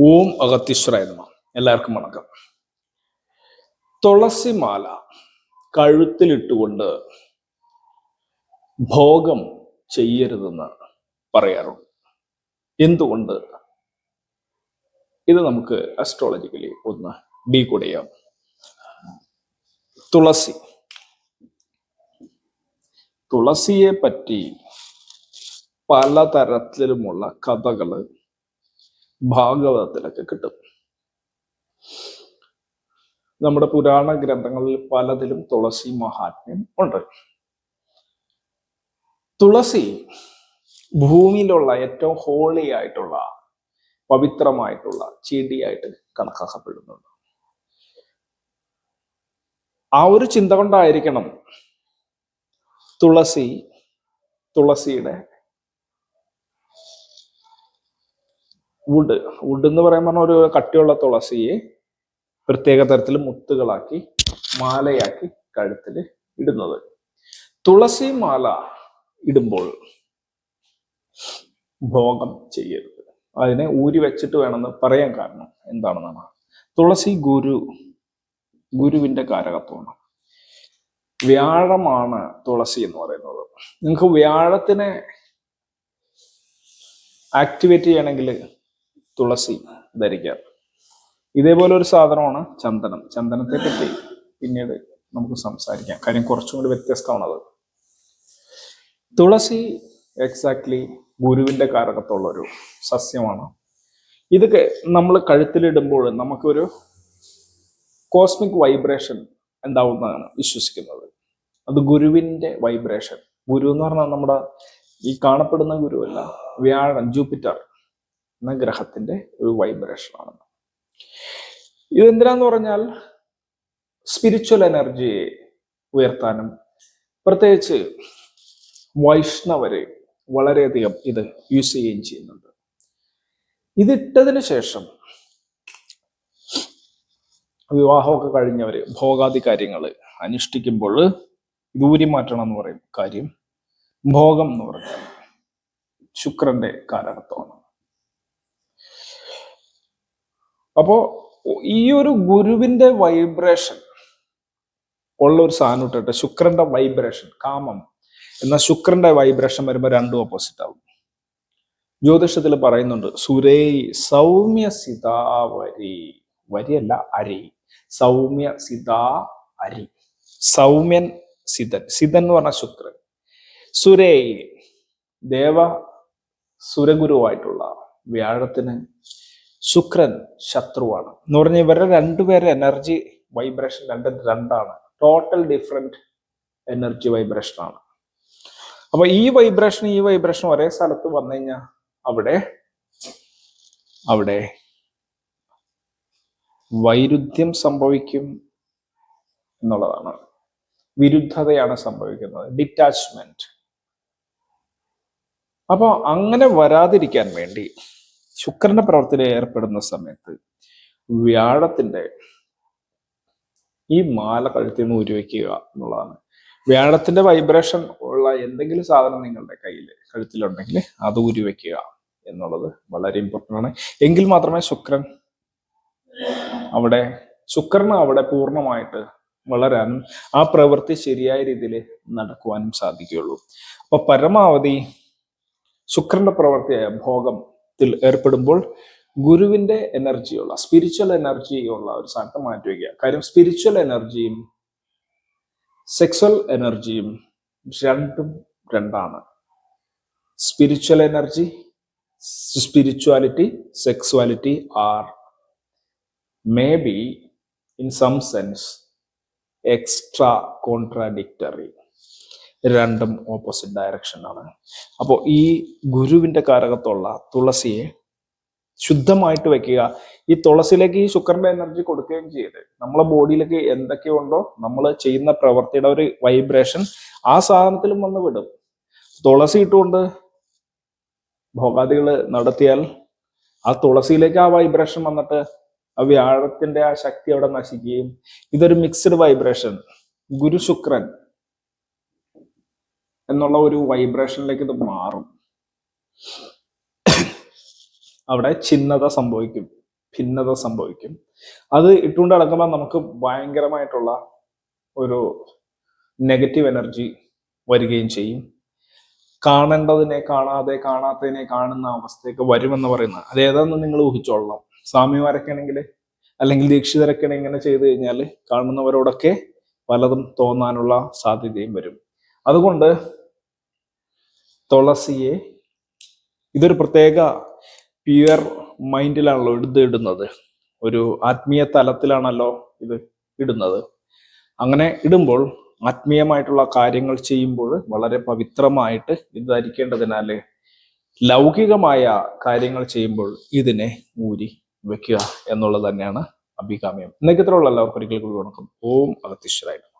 ഓം അഗത്തീശ്വരായ എല്ലാവർക്കും വണക്കം. തുളസിമാല കഴുത്തിലിട്ടുകൊണ്ട് ഭോഗം ചെയ്യരുതെന്ന് പറയാറുണ്ട്. എന്തുകൊണ്ട്? ഇത് നമുക്ക് അസ്ട്രോളജിക്കലി ഒന്ന് ഡീകോഡ് ചെയ്യാം. തുളസി. തുളസിയെ പറ്റി പലതരത്തിലുമുള്ള കഥകൾ ഭാഗവതത്തിലൊക്കെ കിട്ടും. നമ്മുടെ പുരാണ ഗ്രന്ഥങ്ങളിൽ പലതിലും തുളസി മഹാത്മ്യം ഉണ്ട്. തുളസി ഭൂമിയിലുള്ള ഏറ്റവും ഹോളി ആയിട്ടുള്ള പവിത്രമായിട്ടുള്ള ചെടിയായിട്ട് കണക്കാക്കപ്പെടുന്നുണ്ട്. ആ ഒരു ചിന്ത കൊണ്ടായിരിക്കണം തുളസി തുളസിയുടെ വുഡ് വുഡ് എന്ന് പറയുമ്പോൾ ഒരു കട്ടിയുള്ള തുളസിയെ പ്രത്യേക തരത്തിൽ മുത്തുകളാക്കി മാലയാക്കി കഴുത്തിൽ ഇടുന്നത്. തുളസി മാല ഇടുമ്പോൾ ഭോഗം ചെയ്യരുത്. അതിനെ ഊരി വെച്ചിട്ട് വേണമെന്ന് പറയാൻ കാരണം എന്താണെന്നാണ്. തുളസി ഗുരു ഗുരുവിന്റെ കാരകത്വമാണ്. വ്യാഴമാണ് തുളസി എന്ന് പറയുന്നത്. നിങ്ങൾക്ക് വ്യാഴത്തിനെ ആക്ടിവേറ്റ് ചെയ്യണമെങ്കിൽ തുളസി ധരിക്കാറ് ഇതേപോലെ ഒരു സാധനമാണ് ചന്ദനം. ചന്ദനത്തെ പറ്റി പിന്നീട് നമുക്ക് സംസാരിക്കാം. കാര്യം കുറച്ചും കൂടി വ്യത്യസ്തമാണത്. തുളസി എക്സാക്ട്ലി ഗുരുവിന്റെ കാരകത്തുള്ള ഒരു സസ്യമാണ്. ഇതൊക്കെ നമ്മൾ കഴുത്തിലിടുമ്പോൾ നമുക്കൊരു കോസ്മിക് വൈബ്രേഷൻ ഉണ്ടാവുന്നതാണ് വിശ്വസിക്കുന്നത്. അത് ഗുരുവിന്റെ വൈബ്രേഷൻ ഗുരു എന്ന് പറഞ്ഞാൽ നമ്മുടെ ഈ കാണപ്പെടുന്ന ഗുരുവല്ല വ്യാഴം ജൂപ്പിറ്റർ. എന്ന ഗ്രഹത്തിന്റെ ഒരു വൈബ്രേഷൻ ആണ് ഇതെന്തിനാന്ന് പറഞ്ഞാൽ സ്പിരിച്വൽ എനർജിയെ ഉയർത്താനും പ്രത്യേകിച്ച് വൈഷ്ണവരെ വളരെയധികം ഇത് യൂസ് ചെയ്യുകയും ചെയ്യുന്നുണ്ട്. ഇതിട്ടതിന് ശേഷം വിവാഹമൊക്കെ കഴിഞ്ഞവർ ഭോഗാദി കാര്യങ്ങൾ അനുഷ്ഠിക്കുമ്പോൾ ദൂരി മാറ്റണം എന്ന് പറയും. കാര്യം ഭോഗം എന്ന് പറഞ്ഞാൽ ശുക്രന്റെ കാരകത്വമാണ് അപ്പോ ഈ ഒരു ഗുരുവിന്റെ വൈബ്രേഷൻ ഉള്ള ഒരു സാധനം ഇട്ടിട്ട് ശുക്രന്റെ വൈബ്രേഷൻ കാമം. എന്നാൽ ശുക്രന്റെ വൈബ്രേഷൻ വരുമ്പോൾ രണ്ടും ഓപ്പോസിറ്റ് ആവും. ജ്യോതിഷത്തിൽ പറയുന്നുണ്ട് സുരേ സൗമ്യ സിതാ വരി. വരിയല്ല അരി. സൗമ്യ സിതാ അരി. സൗമ്യൻ സിതൻ. സിതൻ എന്ന് പറഞ്ഞ ശുക്രൻ. സുരേ ദേവ സുരഗുരുവായിട്ടുള്ള വ്യാഴത്തിന് ശുക്രൻ ശത്രുവാണ്. എന്ന് പറഞ്ഞാൽ ഇവരുടെ രണ്ടുപേരുടെ എനർജി വൈബ്രേഷൻ രണ്ട് രണ്ടാണ്. ടോട്ടൽ ഡിഫറെന്റ് എനർജി വൈബ്രേഷൻ ആണ്. അപ്പൊ ഈ വൈബ്രേഷൻ ഈ വൈബ്രേഷൻ ഒരേ സ്ഥലത്ത് വന്നു കഴിഞ്ഞാൽ അവിടെ അവിടെ വൈരുദ്ധ്യം സംഭവിക്കും എന്നുള്ളതാണ്. വിരുദ്ധതയാണ് സംഭവിക്കുന്നത്. ഡിറ്റാച്ച്മെന്റ് അപ്പോൾ അങ്ങനെ വരാതിരിക്കാൻ വേണ്ടി ശുക്രന്റെ പ്രവർത്തനം ഏർപ്പെടുന്ന സമയത്ത് വ്യാഴത്തിന്റെ ഈ മാല കഴുത്തിൽ നിന്ന് ഉരുവയ്ക്കുക എന്നുള്ളതാണ്. വ്യാഴത്തിന്റെ വൈബ്രേഷൻ ഉള്ള എന്തെങ്കിലും സാധനം നിങ്ങളുടെ കയ്യിൽ കഴുത്തിലുണ്ടെങ്കിൽ അത് ഉരുവയ്ക്കുക എന്നുള്ളത് വളരെ ഇമ്പോർട്ടന്റ് ആണ്. എങ്കിൽ മാത്രമേ ശുക്രൻ അവിടെ ശുക്രന് അവിടെ പൂർണമായിട്ട് വളരാനും ആ പ്രവൃത്തി ശരിയായ രീതിയിൽ നടക്കുവാനും സാധിക്കുകയുള്ളൂ. അപ്പൊ പരമാവധി ശുക്രന്റെ പ്രവൃത്തിയായ ഭോഗത്തിൽ ഏർപ്പെടുമ്പോൾ ഗുരുവിന്റെ എനർജിയുള്ള സ്പിരിച്വൽ എനർജിയുള്ള ഒരു സാധനം മാറ്റി വയ്ക്കുക കാര്യം സ്പിരിച്വൽ എനർജിയും സെക്സ്വൽ എനർജിയും രണ്ടും രണ്ടാണ്. Spiritual energy spirituality sexuality are may be in some sense extra contradictory രണ്ടും ഓപ്പോസിറ്റ് ഡയറക്ഷനാണ് അപ്പോൾ ഈ ഗുരുവിന്റെ കാരകത്തുള്ള തുളസിയെ ശുദ്ധമായിട്ട് വെക്കുക. ഈ തുളസിയിലേക്ക് ഈ ശുക്രന്റെ എനർജി കൊടുക്കുകയും ചെയ്ത് നമ്മളെ ബോഡിയിലേക്ക് എന്തൊക്കെയുണ്ടോ നമ്മൾ ചെയ്യുന്ന പ്രവൃത്തിയുടെ ഒരു വൈബ്രേഷൻ ആ സാധനത്തിലും വന്ന് വിടും. തുളസി ഇട്ടുകൊണ്ട് ഭോഗാദികൾ നടത്തിയാൽ ആ തുളസിയിലേക്ക് ആ വൈബ്രേഷൻ വന്നിട്ട് ആ വ്യാഴത്തിന്റെ ആ ശക്തി അവിടെ നശിക്കുകയും ഇതൊരു മിക്സ്ഡ് വൈബ്രേഷൻ ഗുരു ശുക്രൻ എന്നുള്ള ഒരു വൈബ്രേഷനിലേക്ക് ഇത് മാറും. അവിടെ ഛിന്നത സംഭവിക്കും ഭിന്നത സംഭവിക്കും. അത് ഇട്ടുകൊണ്ട് നടക്കുമ്പോൾ നമുക്ക് ഭയങ്കരമായിട്ടുള്ള ഒരു നെഗറ്റീവ് എനർജി വരികയും ചെയ്യും. കാണേണ്ടതിനെ കാണാതെ കാണാത്തതിനെ കാണുന്ന അവസ്ഥയൊക്കെ വരുമെന്ന് പറയുന്നത്. അത് ഏതാണെന്ന് നിങ്ങൾ ഊഹിച്ചോളണം. സ്വാമിമാരൊക്കെ ആണെങ്കിൽ അല്ലെങ്കിൽ ദീക്ഷിതരൊക്കെ ഇങ്ങനെ ചെയ്തു കഴിഞ്ഞാൽ കാണുന്നവരോടൊക്കെ പലതും തോന്നാനുള്ള സാധ്യതയും വരും. അതുകൊണ്ട് തുളസിയെ ഇതൊരു പ്രത്യേക പ്യുവർ മൈൻഡിലാണല്ലോ ഇത് ഇടുന്നത്. ഒരു ആത്മീയ തലത്തിലാണല്ലോ ഇത് ഇടുന്നത്. അങ്ങനെ ഇടുമ്പോൾ ആത്മീയമായിട്ടുള്ള കാര്യങ്ങൾ ചെയ്യുമ്പോൾ വളരെ പവിത്രമായിട്ട് ഇത് ധരിക്കേണ്ടതിനാൽ ലൗകികമായ കാര്യങ്ങൾ ചെയ്യുമ്പോൾ ഇതിനെ ഊരി വെക്കുക എന്നുള്ളത് തന്നെയാണ് അഭികാമ്യം. ഇന്നേക്കത്തോളം എല്ലാവർക്കും ഒരിക്കൽ കൂടി വണക്കം. ഓം അഗത്തീശ്വരായിട്ട്